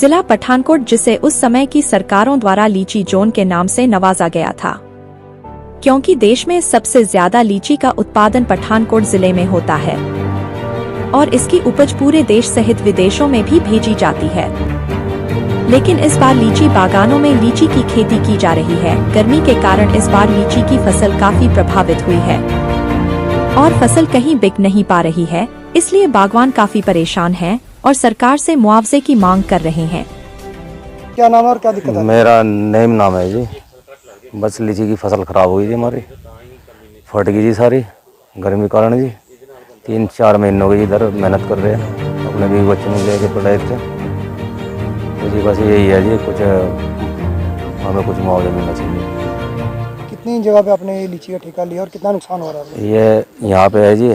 जिला पठानकोट, जिसे उस समय की सरकारों द्वारा लीची जोन के नाम से नवाजा गया था। क्योंकि देश में सबसे ज़्यादा लीची का उत्पादन पठानकोट ज़िले में होता है। और इसकी उपज पूरे देश सहित विदेशों में भी भेजी जाती है। लेकिन इस बार लीची बागानों में लीची की खेती की जा रही है। गर्मी के कारण इस बार लीची की फ़सल काफ़ी प्रभावित हुई है। और फ़सल कहीं बिक नहीं पा रही है, इसलिए बागवान काफ़ी परेशान हैं। और सरकार से मुआवजे की मांग कर रहे हैं। क्या नाम है और क्या दिक्कत है? मेरा नेम नाम है जी। बस लीची की फ़सल खराब हुई थी हमारी। फट गई जी सारी गर्मी के कारण जी। तीन चार महीने हो गए इधर मेहनत कर रहे हैं। अपने भी बच्चों को लेके पढ़ाए थे तो जी बस यही है जी कुछ हमें कुछ मुआवजा मिलना चाहिए। कितनी जगह पे आपने ये लीची का ठेका लिया और कितना नुकसान हो रहा है? ये यहाँ पे है जी।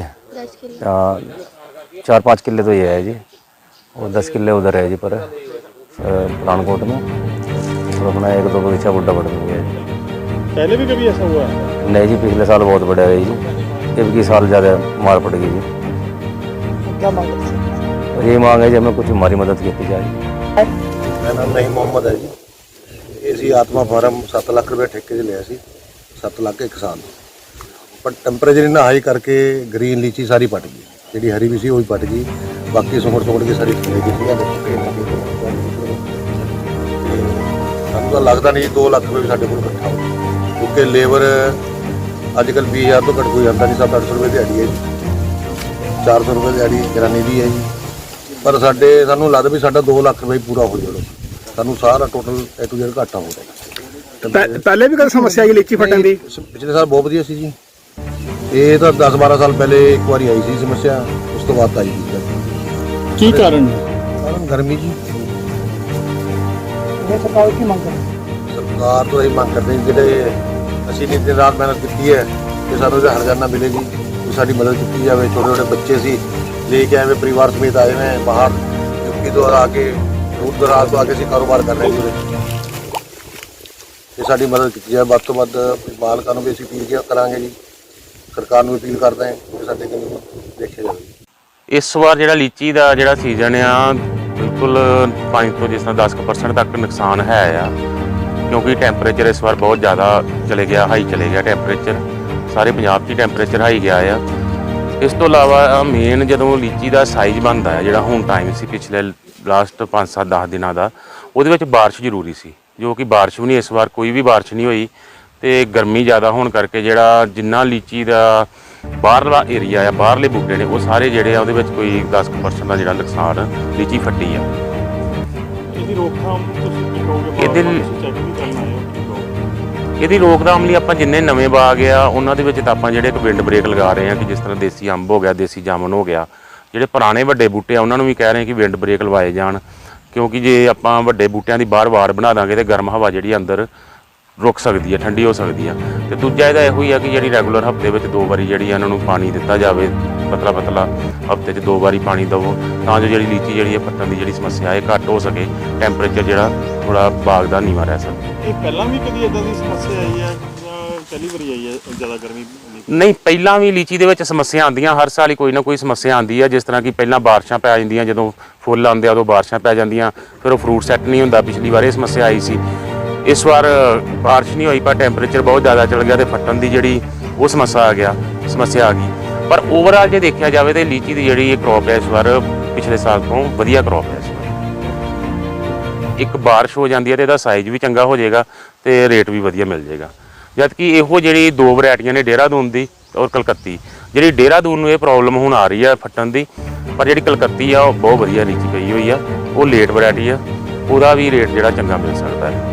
चार पाँच किले तो ये है जी। और दस किले उधर है जी पर अ, पठानकोट में और अपना एक दो बगीचा बुड्ढा बढ़ गया है जी पहले भी कभी ऐसा हुआ है नहीं जी पिछले साल बहुत बढ़िया रही जी अब की साल ज़्यादा मार पड़ गई जी क्या मांग करते हैं और यही मांग है जी हमें कुछ हमारी मदद की जाए ਮੇਰਾ ਨਾਮ ਨਹੀਂ ਮੁਹੰਮਦ ਹੈ ਜੀ ਇਹ ਸੀ ਆਤਮਾ ਫਾਰਮ 7 ਲੱਖ ਰੁਪਏ ਠੇਕੇ 'ਚ ਲਿਆ ਸੀ 7 ਲੱਖ ਇੱਕ ਸਾਲ ਪਰ ਟੈਂਪਰੇਚਰ ਇਹਨਾਂ ਹਾਈ ਕਰਕੇ ਗ੍ਰੀਨ ਲੀਚੀ ਸਾਰੀ ਪਟ ਗਈ ਜਿਹੜੀ ਹਰੀ ਵੀ ਸੀ ਉਹ ਵੀ ਪਟ ਗਈ ਬਾਕੀ ਸੁੰਗੜ ਸੁੰਗੜ ਕੇ ਸਾਰੀ ਖਿਲੇ ਦਿੱਤੀਆਂ ਸਾਨੂੰ ਤਾਂ ਲੱਗਦਾ ਨਹੀਂ 2 ਲੱਖ ਰੁਪਏ ਵੀ ਸਾਡੇ ਕੋਲ ਇਕੱਠਾ ਹੋ ਕਿਉਂਕਿ ਲੇਬਰ ਅੱਜ ਕੱਲ 20000 ਤੋਂ ਘੱਟ ਕੋਈ ਆਉਂਦਾ ਨਹੀਂ 7-800 ਰੁਪਏ ਦਿਹਾੜੀ ਹੈ ਜੀ। 400 ਰੁਪਏ ਦਿਹਾੜੀ ਕਿਰਾਨੇ ਦੀ ਹੈ ਜੀ। ਪਰ ਸਾਡੇ ਸਾਨੂੰ ਲੱਗਦਾ ਵੀ ਸਾਡਾ 2 ਲੱਖ ਰੁਪਏ ਪੂਰਾ ਹੋ ਜਾਣਾ। ਸਾਨੂੰ ਸਾਰਾ ਟੋਟਲ ਏ ਟੂ ਜ਼ੈਡ ਘਾਟਾ ਹੋ ਜਾਣਾ। ਪਹਿ- ਪਹਿਲੇ ਵੀ ਕਦੇ ਸਮੱਸਿਆ ਆਈ ਲੀਚੀ ਫਟਣ ਦੀ? ਪਿਛਲੇ ਸਾਲ ਬਹੁਤ ਵਧੀਆ ਸੀ ਜੀ। ਇਹ ਤਾਂ 10 12 ਸਾਲ ਪਹਿਲੇ ਇੱਕ ਵਾਰੀ ਆਈ ਸੀ ਸਮੱਸਿਆ ਉਸ ਤੋਂ ਬਾਅਦ ਤਾਂ ਆਈ ਨਹੀਂ। ਕੀ ਕਾਰਨ ਹੈ? ਗਰਮੀ ਜੀ। ਇਹ ਸਰਕਾਰ ਕੀ ਮੰਗ ਕਰ ਸਰਕਾਰ ਤੋਂ ਇਹ ਮੰਗ ਕਰਦੇ ਜਿਹੜੇ ਅਸੀਂ ਨੇ ਦਿਨ ਰਾਤ ਮਿਹਨਤ ਕੀਤੀ ਹੈ ਕਿ ਸਾਨੂੰ ਇਹਦਾ ਹਰਜਾਨਾ ਮਿਲੇ ਜੀ ਕਿ ਸਾਡੀ ਮਦਦ ਕੀਤੀ ਜਾਵੇ। ਛੋਟੇ ਛੋਟੇ ਬੱਚੇ ਸੀ ਲੈ ਕੇ ਆਏ ਪਰਿਵਾਰ ਸਮੇਤ ਆਏ ਨੇ ਬਾਹਰ ਯੂਪੀ ਤੋਂ ਆ ਕੇ ਦੂਰ ਦਰਾਜ ਤੋਂ ਆ ਕੇ ਅਸੀਂ ਕਾਰੋਬਾਰ ਕਰ ਰਹੇ ਜੀ ਇਹ ਸਾਡੀ ਮਦਦ ਕੀਤੀ ਜਾਵੇ ਵੱਧ ਤੋਂ ਵੱਧ ਮਾਲਕਾਂ ਨੂੰ ਵੀ ਅਸੀਂ ਅਪੀਲ ਕਰਾਂਗੇ ਜੀ। ਸਰਕਾਰ ਨੂੰ ਅਪੀਲ ਕਰਦੇ ਹਾਂ ਕਿ ਸਾਡੇ ਕੋਲ ਦੇਖਿਆ ਜਾਵੇ। ਇਸ ਵਾਰ ਜਿਹੜਾ ਲੀਚੀ ਦਾ ਜਿਹੜਾ ਸੀਜ਼ਨ ਆ, ਬਿਲਕੁਲ 5 ਤੋਂ ਜਿਸ ਤਰ੍ਹਾਂ 10% ਤੱਕ ਨੁਕਸਾਨ ਹੈ ਆ। ਕਿਉਂਕਿ ਟੈਂਪਰੇਚਰ ਇਸ ਵਾਰ ਬਹੁਤ ਜ਼ਿਆਦਾ ਚਲੇ ਗਿਆ ਹਾਈ ਚਲੇ ਗਿਆ ਟੈਂਪਰੇਚਰ ਸਾਰੇ ਪੰਜਾਬ 'ਚ ਟੈਂਪਰੇਚਰ ਹਾਈ ਗਿਆ ਆ। ਇਸ ਤੋਂ ਇਲਾਵਾ ਮੇਨ ਜਦੋਂ ਲੀਚੀ ਦਾ ਸਾਈਜ਼ ਬਣਦਾ ਹੈ ਜਿਹੜਾ ਹੁਣ ਟਾਈਮ ਸੀ ਪਿਛਲੇ ਲਾਸਟ 5-7 10 ਦਿਨਾਂ ਦਾ, ਉਹਦੇ ਵਿੱਚ ਬਾਰਿਸ਼ ਜ਼ਰੂਰੀ ਸੀ। ਜੋ ਕਿ ਬਾਰਿਸ਼ ਵੀ ਨਹੀਂ, ਇਸ ਵਾਰ ਕੋਈ ਵੀ ਬਾਰਿਸ਼ ਨਹੀਂ ਹੋਈ। ਤੇ ਗਰਮੀ ਜ਼ਿਆਦਾ ਹੋਣ ਕਰਕੇ ਜਿਹੜਾ ਜਿੰਨਾ ਲੀਚੀ ਦਾ ਬਾਹਰਲਾ ਏਰੀਆ ਆ ਬਾਹਰਲੇ ਬੂਟੇ ਨੇ ਉਹ ਸਾਰੇ ਜਿਹੜੇ ਆ ਉਹਦੇ ਵਿੱਚ ਕੋਈ 10% ਦਾ ਜਿਹੜਾ ਨੁਕਸਾਨ ਲੀਚੀ ਫੱਟੀ ਆ। ਇਹਦੀ ਰੋਕਥਾਮ ਤੁਸੀਂ ਕੀ ਕਹੋਗੇ? ਇਹਦੇ ਚੈੱਕ ਵੀ ਕਰਨਾ ਹੈ ਇਹਦੀ ਰੋਕਥਾਮ ਲਈ ਆਪਾਂ ਜਿੰਨੇ ਨਵੇਂ ਬਾਗ ਆ ਉਹਨਾਂ ਦੇ ਵਿੱਚ ਤਾਂ ਆਪਾਂ ਜਿਹੜੇ ਇੱਕ ਵਿੰਡ ਬ੍ਰੇਕ ਲਗਾ ਰਹੇ ਆ ਕਿ ਜਿਸ ਤਰ੍ਹਾਂ ਦੇਸੀ ਅੰਬ ਹੋ ਗਿਆ ਦੇਸੀ ਜਾਮਨ ਹੋ ਗਿਆ ਜਿਹੜੇ ਪੁਰਾਣੇ ਵੱਡੇ ਬੂਟੇ ਆ ਉਹਨਾਂ ਨੂੰ ਵੀ ਕਹਿ ਰਹੇ ਕਿ ਵਿੰਡ ਬ੍ਰੇਕ ਲਵਾਏ ਜਾਣ। ਕਿਉਂਕਿ ਜੇ ਆਪਾਂ ਵੱਡੇ ਬੂਟਿਆਂ ਦੀ ਬਾਹਰ ਵਾਰ ਬਣਾ ਦਾਂਗੇ ਤੇ ਗਰਮ ਹਵਾ ਜਿਹੜੀ ਅੰਦਰ ਰੁਕ ਸਕਦੀ ਹੈ ਠੰਡੀ ਹੋ ਸਕਦੀ ਆ ਤੇ ਦੂਜਾ ਇਹਦਾ ਇਹੋ ਹੀ ਆ ਕਿ ਜਿਹੜੀ ਰੈਗੂਲਰ ਹਫ਼ਤੇ ਵਿੱਚ ਦੋ ਵਾਰੀ ਜਿਹੜੀ ਆ ਇਹਨਾਂ ਨੂੰ ਪਾਣੀ ਦਿੱਤਾ ਜਾਵੇ ਪਤਲਾ ਪਤਲਾ ਹਫ਼ਤੇ 'ਚ ਦੋ ਵਾਰੀ ਪਾਣੀ ਦਵੋ ਤਾਂ ਜੋ ਜਿਹੜੀ ਲੀਚੀ ਜਿਹੜੀ ਹੈ ਪੱਟਣ ਦੀ ਜਿਹੜੀ ਸਮੱਸਿਆ ਹੈ ਘੱਟ ਹੋ ਸਕੇ ਟੈਂਪਰੇਚਰ ਜਿਹੜਾ ਥੋੜਾ ਬਾਗ ਦਾ ਨੀਵਾ ਰਹਿ ਸਕੇ। ਇਹ ਪਹਿਲਾਂ ਵੀ ਕਦੀ ਇਦਾਂ ਦੀ ਸਮੱਸਿਆ ਆਈ ਹੈ ਪਹਿਲੀ ਵਾਰੀ ਆਈ ਹੈ ਜ਼ਿਆਦਾ ਗਰਮੀ ਨਹੀਂ? ਨਹੀਂ ਪਹਿਲਾਂ ਵੀ ਲੀਚੀ ਦੇ ਵਿੱਚ ਸਮੱਸਿਆ ਆਉਂਦੀਆਂ ਹਰ ਸਾਲ ਹੀ ਕੋਈ ਨਾ ਕੋਈ ਸਮੱਸਿਆ ਆਉਂਦੀ ਹੈ ਜਿਸ ਤਰ੍ਹਾਂ ਕਿ ਪਹਿਲਾਂ ਬਾਰਿਸ਼ਾਂ ਪੈ ਜਾਂਦੀਆਂ ਜਦੋਂ ਫੁੱਲ ਆਉਂਦੇ ਆ ਉਦੋਂ ਬਾਰਿਸ਼ਾਂ ਪੈ ਜਾਂਦੀਆਂ ਫਿਰ ਉਹ ਫਰੂਟ ਸੈੱਟ ਨਹੀਂ ਹੁੰਦਾ ਪਿਛਲੀ ਵਾਰ ਇਹ ਸਮੱਸਿਆ ਆਈ ਸੀ। ਇਸ ਵਾਰ ਬਾਰਿਸ਼ ਨਹੀਂ ਹੋਈ, ਪਰ ਟੈਂਪਰੇਚਰ ਬਹੁਤ ਜ਼ਿਆਦਾ ਚਲ ਗਿਆ ਤੇ ਫੱਟਣ ਦੀ ਜਿਹੜੀ ਉਹ ਸਮੱਸਿਆ ਆ ਗਿਆ, ਸਮੱਸਿਆ ਆ ਗਈ। ਪਰ ਓਵਰਆਲ ਜੇ ਦੇਖਿਆ ਜਾਵੇ ਤੇ ਲੀਚੀ ਦੀ ਜਿਹੜੀ ਇਹ ਕ੍ਰੌਪ ਹੈ ਇਸ ਵਾਰ ਪਿਛਲੇ ਸਾਲ ਤੋਂ ਵਧੀਆ ਕ੍ਰੌਪ ਹੈ ਇਸ ਵਾਰ। ਇੱਕ ਬਾਰਿਸ਼ ਹੋ ਜਾਂਦੀ ਹੈ ਤੇ ਇਹਦਾ ਸਾਈਜ਼ ਵੀ ਚੰਗਾ ਹੋ ਜਾਏਗਾ ਤੇ ਰੇਟ ਵੀ ਵਧੀਆ ਮਿਲ ਜਾਏਗਾ। ਜਦਕਿ ਇਹੋ ਜਿਹੜੀ ਦੋ ਵੈਰਾਈਟੀਆਂ ਨੇ ਡੇਰਾਦੂਨ ਦੀ ਔਰ ਕਲਕੱਤੀ, ਜਿਹੜੀ ਡੇਰਾਦੂਨ ਨੂੰ ਇਹ ਪ੍ਰੋਬਲਮ ਹੁਣ ਆ ਰਹੀ ਹੈ ਫੱਟਣ ਦੀ, ਪਰ ਜਿਹੜੀ ਕਲਕੱਤੀ ਆ ਉਹ ਬਹੁਤ ਵਧੀਆ ਲੀਚੀ ਪਈ ਹੋਈ ਆ, ਉਹ ਲੇਟ ਵੈਰਾਈਟੀ ਆ, ਉਹਦਾ ਵੀ ਰੇਟ ਜਿਹੜਾ ਚੰਗਾ ਮਿਲ ਸਕਦਾ ਹੈ।